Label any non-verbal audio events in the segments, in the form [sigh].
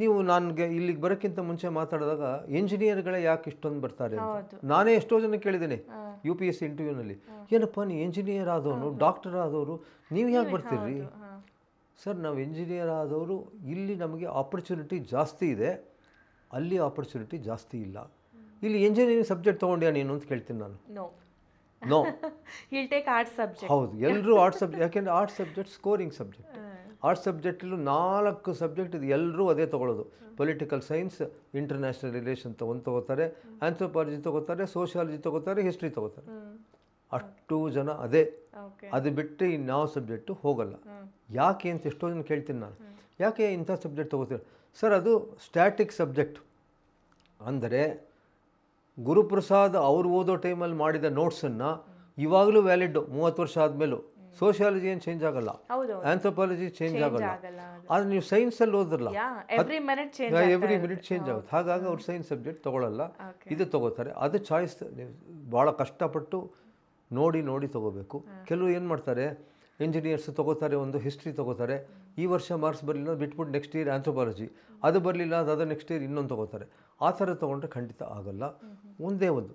ನೀವು ನನಗೆ ಇಲ್ಲಿಗೆ ಬರೋಕ್ಕಿಂತ ಮುಂಚೆ ಮಾತಾಡಿದಾಗ ಇಂಜಿನಿಯರ್ಗಳೇ ಯಾಕೆ ಇಷ್ಟೊಂದು ಬರ್ತಾರೆ ಅಂತ. ನಾನೇ ಎಷ್ಟೋ ಜನ ಕೇಳಿದ್ದೇನೆ. ಯು ಪಿ ಎಸ್ ಸಿ ಇಂಟರ್ವ್ಯೂನಲ್ಲಿ ಏನಪ್ಪ ನೀವು ಇಂಜಿನಿಯರ್ ಆದವನು ಡಾಕ್ಟರ್ ಆದವರು ನೀವು ಯಾಕೆ ಬರ್ತೀರಿ? ಸರ್ ನಾವು ಇಂಜಿನಿಯರ್ ಆದವರು ಇಲ್ಲಿ ನಮಗೆ ಆಪರ್ಚುನಿಟಿ ಜಾಸ್ತಿ ಇದೆ. ಅಲ್ಲಿ ಆಪರ್ಚುನಿಟಿ ಜಾಸ್ತಿ ಇಲ್ಲ. ಇಲ್ಲಿ ಇಂಜಿನಿಯರಿಂಗ್ ಸಬ್ಜೆಕ್ಟ್ ತೊಗೊಂಡ್ಯಾ ನೀನು ಅಂತ ಕೇಳ್ತೀನಿ ನಾನು. No no take arts subject ಹೌದು ಎಲ್ಲರೂ ಆರ್ಟ್ಸ್ ಸಬ್ಜೆಕ್ಟ್ ಯಾಕೆಂದರೆ arts subject scoring subject arts ಸಬ್ಜೆಕ್ಟಲ್ಲೂ ನಾಲ್ಕು ಸಬ್ಜೆಕ್ಟ್ ಇದು ಎಲ್ಲರೂ ಅದೇ ತೊಗೊಳ್ಳೋದು. ಪೊಲಿಟಿಕಲ್ ಸೈನ್ಸ್ ಇಂಟರ್ನ್ಯಾಷನಲ್ ರಿಲೇಷನ್ ಒಂದು ತೊಗೋತಾರೆ ಆ್ಯಂಥ್ರೋಪಾಲಜಿ ತೊಗೋತಾರೆ ಸೋಷಿಯಾಲಜಿ ತೊಗೋತಾರೆ ಹಿಸ್ಟ್ರಿ ತೊಗೋತಾರೆ. ಅಷ್ಟು ಜನ ಅದೇ. ಅದು ಬಿಟ್ಟು ಇನ್ಯಾವ ಸಬ್ಜೆಕ್ಟು ಹೋಗಲ್ಲ. ಯಾಕೆ ಅಂತ ಎಷ್ಟೋ ಜನ ಕೇಳ್ತೀನಿ ನಾನು. ಯಾಕೆ ಇಂಥ ಸಬ್ಜೆಕ್ಟ್ ತೊಗೋತೀರ? ಸರ್ ಅದು ಸ್ಟ್ಯಾಟಿಕ್ ಸಬ್ಜೆಕ್ಟ್. ಅಂದರೆ ಗುರುಪ್ರಸಾದ್ ಅವ್ರು ಓದೋ ಟೈಮಲ್ಲಿ ಮಾಡಿದ ನೋಟ್ಸನ್ನು ಇವಾಗಲೂ ವ್ಯಾಲಿಡ್ಡು ಮೂವತ್ತು ವರ್ಷ ಆದಮೇಲೂ. ಸೋಷಿಯಾಲಜಿ ಏನು ಚೇಂಜ್ ಆಗಲ್ಲ. ಆಂಥ್ರೋಪಾಲಜಿ ಚೇಂಜ್ ಆಗಲ್ಲ. ಆದರೆ ನೀವು ಸೈನ್ಸಲ್ಲಿ ಓದಿರಲ್ಲ ಎವ್ರಿ ಮಿನಿಟ್ ಚೇಂಜ್ ಆಗುತ್ತೆ. ಹಾಗಾಗಿ ಅವ್ರು ಸೈನ್ಸ್ ಸಬ್ಜೆಕ್ಟ್ ತೊಗೊಳ್ಳಲ್ಲ ಇದು ತೊಗೋತಾರೆ. ಅದು ಚಾಯ್ಸ್ ನೀವು ಭಾಳ ಕಷ್ಟಪಟ್ಟು ನೋಡಿ ನೋಡಿ ತೊಗೋಬೇಕು. ಕೆಲವು ಏನು ಮಾಡ್ತಾರೆ ಇಂಜಿನಿಯರ್ಸ್ ತೊಗೋತಾರೆ ಒಂದು ಹಿಸ್ಟ್ರಿ ತೊಗೋತಾರೆ. ಈ ವರ್ಷ ಮಾರ್ಕ್ಸ್ ಬರಲಿಲ್ಲ ಬಿಟ್ಬಿಟ್ಟು ನೆಕ್ಸ್ಟ್ ಇಯರ್ ಆಂಥ್ರೋಪಾಲಜಿ ಅದು ಬರಲಿಲ್ಲ ಅದು ನೆಕ್ಸ್ಟ್ ಇಯರ್ ಇನ್ನೊಂದು ತೊಗೋತಾರೆ. ಆ ಥರ ತೊಗೊಂಡ್ರೆ ಖಂಡಿತ ಆಗಲ್ಲ. ಒಂದೇ ಒಂದು.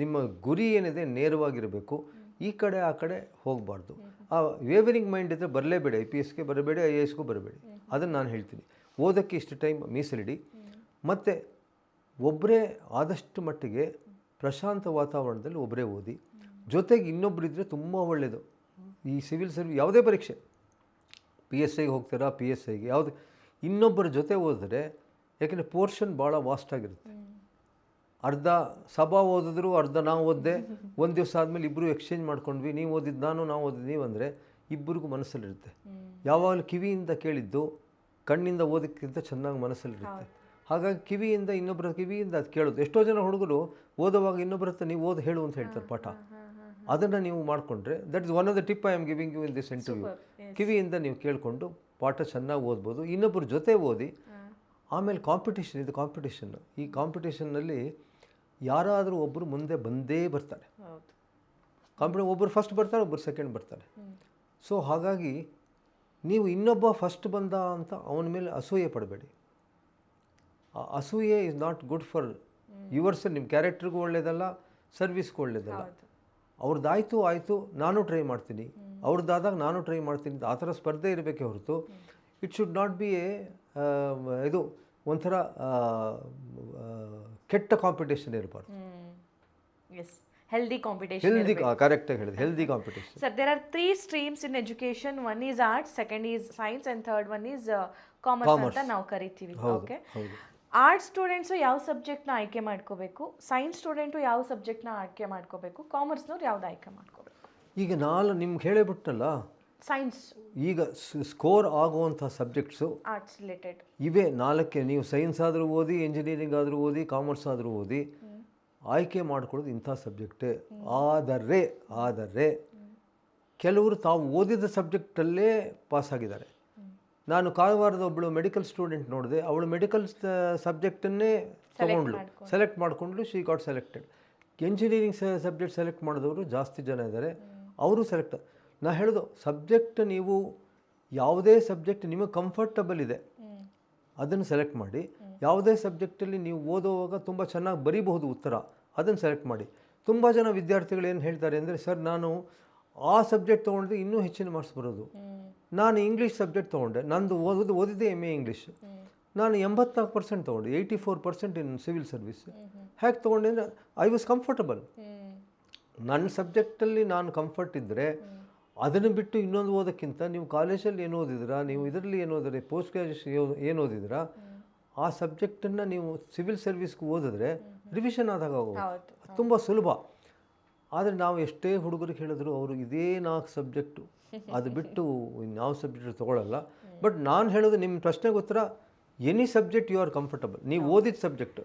ನಿಮ್ಮ ಗುರಿ ಏನಿದೆ ನೇರವಾಗಿರಬೇಕು. ಈ ಕಡೆ ಆ ಕಡೆ ಹೋಗಬಾರ್ದು. ಆ ವೇವರಿಂಗ್ ಮೈಂಡ್ ಇದ್ದರೆ ಬರಲೇಬೇಡಿ ಐ ಪಿ ಎಸ್ಗೆ ಬರಬೇಡಿ ಐ ಎ ಎಸ್ಗೂ ಬರಬೇಡಿ. ಅದನ್ನು ನಾನು ಹೇಳ್ತೀನಿ. ಓದೋಕ್ಕೆ ಇಷ್ಟು ಟೈಮ್ ಮೀಸಲಿಡಿ. ಮತ್ತು ಒಬ್ಬರೇ ಆದಷ್ಟು ಮಟ್ಟಿಗೆ ಪ್ರಶಾಂತ ವಾತಾವರಣದಲ್ಲಿ ಒಬ್ಬರೇ ಓದಿ. ಜೊತೆಗೆ ಇನ್ನೊಬ್ಬರಿದ್ದರೆ ತುಂಬ ಒಳ್ಳೆಯದು ಈ ಸಿವಿಲ್ ಸರ್ವಿಸ್ ಯಾವುದೇ ಪರೀಕ್ಷೆ. ಪಿ ಎಸ್ ಐಗೆ ಹೋಗ್ತೀರಾ ಪಿ ಎಸ್ ಐಗೆ ಯಾವುದು. ಇನ್ನೊಬ್ಬರ ಜೊತೆ ಓದಿದ್ರೆ, ಯಾಕೆಂದರೆ ಪೋರ್ಷನ್ ಭಾಳ ವಾಸ್ಟ್ ಆಗಿರುತ್ತೆ. ಅರ್ಧ ಸಭಾ ಓದಿದ್ರು ಅರ್ಧ ನಾವು ಓದಿದೆ. ಒಂದು ದಿವಸ ಆದಮೇಲೆ ಇಬ್ಬರು ಎಕ್ಸ್ಚೇಂಜ್ ಮಾಡ್ಕೊಂಡ್ವಿ. ನೀವು ಓದಿದ್ದು ನಾನು ನಾವು ಓದಿದ್ದು ನೀವು ಅಂದರೆ ಇಬ್ಬರಿಗೂ ಮನಸ್ಸಲ್ಲಿರುತ್ತೆ. ಯಾವಾಗಲೂ ಕಿವಿಯಿಂದ ಕೇಳಿದ್ದು ಕಣ್ಣಿಂದ ಓದೋಕ್ಕಿಂತ ಚೆನ್ನಾಗಿ ಮನಸ್ಸಲ್ಲಿರುತ್ತೆ. ಹಾಗಾಗಿ ಕಿವಿಯಿಂದ ಇನ್ನೊಬ್ಬರ ಕಿವಿಯಿಂದ ಅದು ಕೇಳೋದು. ಎಷ್ಟೋ ಜನ ಹುಡುಗರು ಓದುವಾಗ ಇನ್ನೊಬ್ಬರ ಹತ್ರ ನೀವು ಓದು ಹೇಳು ಅಂತ ಹೇಳ್ತಾರೆ ಪಾಠ. ಅದನ್ನು ನೀವು ಮಾಡಿಕೊಂಡ್ರೆ that is one of the tip I am giving you in this interview ಕಿವಿಯಿಂದ ನೀವು ಕೇಳಿಕೊಂಡು ಪಾಠ ಚೆನ್ನಾಗಿ ಓದ್ಬೋದು. ಇನ್ನೊಬ್ಬರ ಜೊತೆ ಓದಿ ಆಮೇಲೆ ಕಾಂಪಿಟೇಷನ್ ಇದು ಕಾಂಪಿಟೇಷನ್ ಈ ಕಾಂಪಿಟೇಷನ್ನಲ್ಲಿ ಯಾರಾದರೂ ಒಬ್ಬರು ಮುಂದೆ ಬಂದೇ ಬರ್ತಾರೆ. ಕಾಂಪಿಟೇ ಒಬ್ಬರು ಫಸ್ಟ್ ಬರ್ತಾರೆ ಒಬ್ಬರು ಸೆಕೆಂಡ್ ಬರ್ತಾರೆ. ಸೊ ಹಾಗಾಗಿ ನೀವು ಇನ್ನೊಬ್ಬ ಫಸ್ಟ್ ಬಂದ ಅಂತ ಅವನ ಮೇಲೆ ಅಸೂಯೆ ಪಡಬೇಡಿ. ಆ ಅಸೂಯೆ is not good for yours ನಿಮ್ಮ ಕ್ಯಾರೆಕ್ಟ್ರಿಗೂ ಒಳ್ಳೆಯದಲ್ಲ ಸರ್ವಿಸ್ಗೂ ಒಳ್ಳೆಯದಲ್ಲ ಅವ್ರದ್ದಾಯ್ತು ಆಯಿತು ನಾನು ಟ್ರೈ ಮಾಡ್ತೀನಿ. ಅವ್ರದ್ದಾದಾಗ ನಾನು ಟ್ರೈ ಮಾಡ್ತೀನಿ ಆ ಥರ ಸ್ಪರ್ಧೆ ಇರಬೇಕೆ ಹೊರತು it should not be a ಇದು ಒಂಥರ ಕೆಟ್ಟ ಕಾಂಪಿಟೇಷನ್ ಇರಬಾರ್ದು. ಎಸ್ ಹೆಲ್ದಿ ಕಾಂಪಿಟೇಷನ್ ಹೆಲ್ದಿ ಕರೆಕ್ಟಾಗಿ ಹೇಳಿದೆ. Healthy competition sir there are three streams in education one is arts second is science and third one is commerce ಅಂತ ನಾವು ಕರಿತೀವಿ. ಓಕೆ ಹೌದು ಆರ್ಟ್ಸ್ ಸ್ಟೂಡೆಂಟ್ಸು ಯಾವ ಸಬ್ಜೆಕ್ಟ್ನ ಆಯ್ಕೆ ಮಾಡ್ಕೋಬೇಕು? ಸೈನ್ಸ್ ಸ್ಟೂಡೆಂಟು ಯಾವ ಸಬ್ಜೆಕ್ಟ್ನ ಆಯ್ಕೆ ಮಾಡ್ಕೋಬೇಕು? ಕಾಮರ್ಸ್ನವ್ರು ಯಾವ್ದು ಆಯ್ಕೆ ಮಾಡ್ಕೋಬೇಕು? ಈಗ ನಾನು ನಿಮ್ಗೆ ಹೇಳೇಬಿಟ್ನಲ್ಲ? ಸೈನ್ಸ್ ಈಗ ಸ್ಕೋರ್ ಆಗುವಂಥ ಸಬ್ಜೆಕ್ಟ್ಸು ಆರ್ಟ್ಸ್ ರಿಲೇಟೆಡ್ ಇವೇ ನಾಲ್ಕೆ. ನೀವು ಸೈನ್ಸ್ ಆದರೂ ಓದಿ ಇಂಜಿನಿಯರಿಂಗ್ ಆದರೂ ಓದಿ ಕಾಮರ್ಸ್ ಆದರೂ ಓದಿ ಆಯ್ಕೆ ಮಾಡ್ಕೊಳ್ಳೋದು ಇಂಥ ಸಬ್ಜೆಕ್ಟೇ ಆದರೆ ಆದರೆ ಕೆಲವರು ತಾವು ಓದಿದ ಸಬ್ಜೆಕ್ಟಲ್ಲೇ ಪಾಸ್ ಆಗಿದ್ದಾರೆ. ನಾನು ಕಾರವಾರದ ಒಬ್ಬಳು ಮೆಡಿಕಲ್ ಸ್ಟೂಡೆಂಟ್ ನೋಡಿದೆ ಅವಳು ಮೆಡಿಕಲ್ ಸಬ್ಜೆಕ್ಟನ್ನೇ ತಗೊಂಡ್ಳು. Select ಮಾಡಿಕೊಂಡ್ಳು she got selected engineering subject select ಮಾಡಿದವರು ಜಾಸ್ತಿ ಜನ ಇದ್ದಾರೆ ಅವರು ಸೆಲೆಕ್ಟ್ ನಾ ಹೇಳೋದು ಸಬ್ಜೆಕ್ಟ್ ನೀವು ಯಾವುದೇ ಸಬ್ಜೆಕ್ಟ್ ನಿಮಗೆ ಕಂಫರ್ಟಬಲ್ ಇದೆ. ಅದನ್ನು ಸೆಲೆಕ್ಟ್ ಮಾಡಿ. ಯಾವುದೇ ಸಬ್ಜೆಕ್ಟಲ್ಲಿ ನೀವು ಓದುವಾಗ ತುಂಬ ಚೆನ್ನಾಗಿ ಬರೀಬಹುದು ಉತ್ತರ. ಅದನ್ನು ಸೆಲೆಕ್ಟ್ ಮಾಡಿ. ತುಂಬ ಜನ ವಿದ್ಯಾರ್ಥಿಗಳು ಏನು ಹೇಳ್ತಾರೆ ಅಂದರೆ ಸರ್ ನಾನು ಆ ಸಬ್ಜೆಕ್ಟ್ ತೊಗೊಂಡ್ರೆ ಇನ್ನೂ ಹೆಚ್ಚಿನ ಮಾರ್ಕ್ಸ್ ಬರೋದು. ನಾನು ಇಂಗ್ಲೀಷ್ ಸಬ್ಜೆಕ್ಟ್ ತೊಗೊಂಡೆ. ನಂದು ಓದೋದು ಓದಿದ್ದೆ ಎಂ ಎ ಇಂಗ್ಲೀಷ್ ನಾನು ಎಂಬತ್ನಾಲ್ಕು ಪರ್ಸೆಂಟ್ ತೊಗೊಂಡೆ. Eighty four percent in civil service ಹೇಗೆ ತೊಗೊಂಡೆ ಅಂದರೆ ಐ ವಾಸ್ ಕಂಫರ್ಟಬಲ್ ನನ್ನ ಸಬ್ಜೆಕ್ಟಲ್ಲಿ ನಾನು ಕಂಫರ್ಟ್ ಇದ್ದರೆ ಅದನ್ನು ಬಿಟ್ಟು ಇನ್ನೊಂದು ಓದೋಕ್ಕಿಂತ ನೀವು ಕಾಲೇಜಲ್ಲಿ ಏನು ಓದಿದ್ರಾ ನೀವು ಇದರಲ್ಲಿ ಏನು ಓದಿದ್ರೆ ಪೋಸ್ಟ್ ಗ್ರ್ಯಾಜುಯೇಷನ್ ಏನು ಓದಿದ್ರಾ ಆ ಸಬ್ಜೆಕ್ಟನ್ನು ನೀವು ಸಿವಿಲ್ ಸರ್ವಿಸ್ಗೆ ಓದಿದ್ರೆ ರಿವಿಷನ್ ಆದಾಗ ತುಂಬ ಸುಲಭ. ಆದರೆ ನಾವು ಎಷ್ಟೇ ಹುಡುಗರಿಗೆ ಹೇಳಿದ್ರು ಅವರು ಇದೇ ನಾಲ್ಕು ಸಬ್ಜೆಕ್ಟು [laughs] ಅದು ಬಿಟ್ಟು ಇನ್ಯಾವ ಸಬ್ಜೆಕ್ಟ್ ತೊಗೊಳ್ಳಲ್ಲ ಬಟ್ ನಾನು ಹೇಳೋದು ನಿಮ್ಮ ಪ್ರಶ್ನೆಗೆ ಉತ್ತರ any subject you are comfortable ನೀವು ಓದಿದ ಸಬ್ಜೆಕ್ಟ್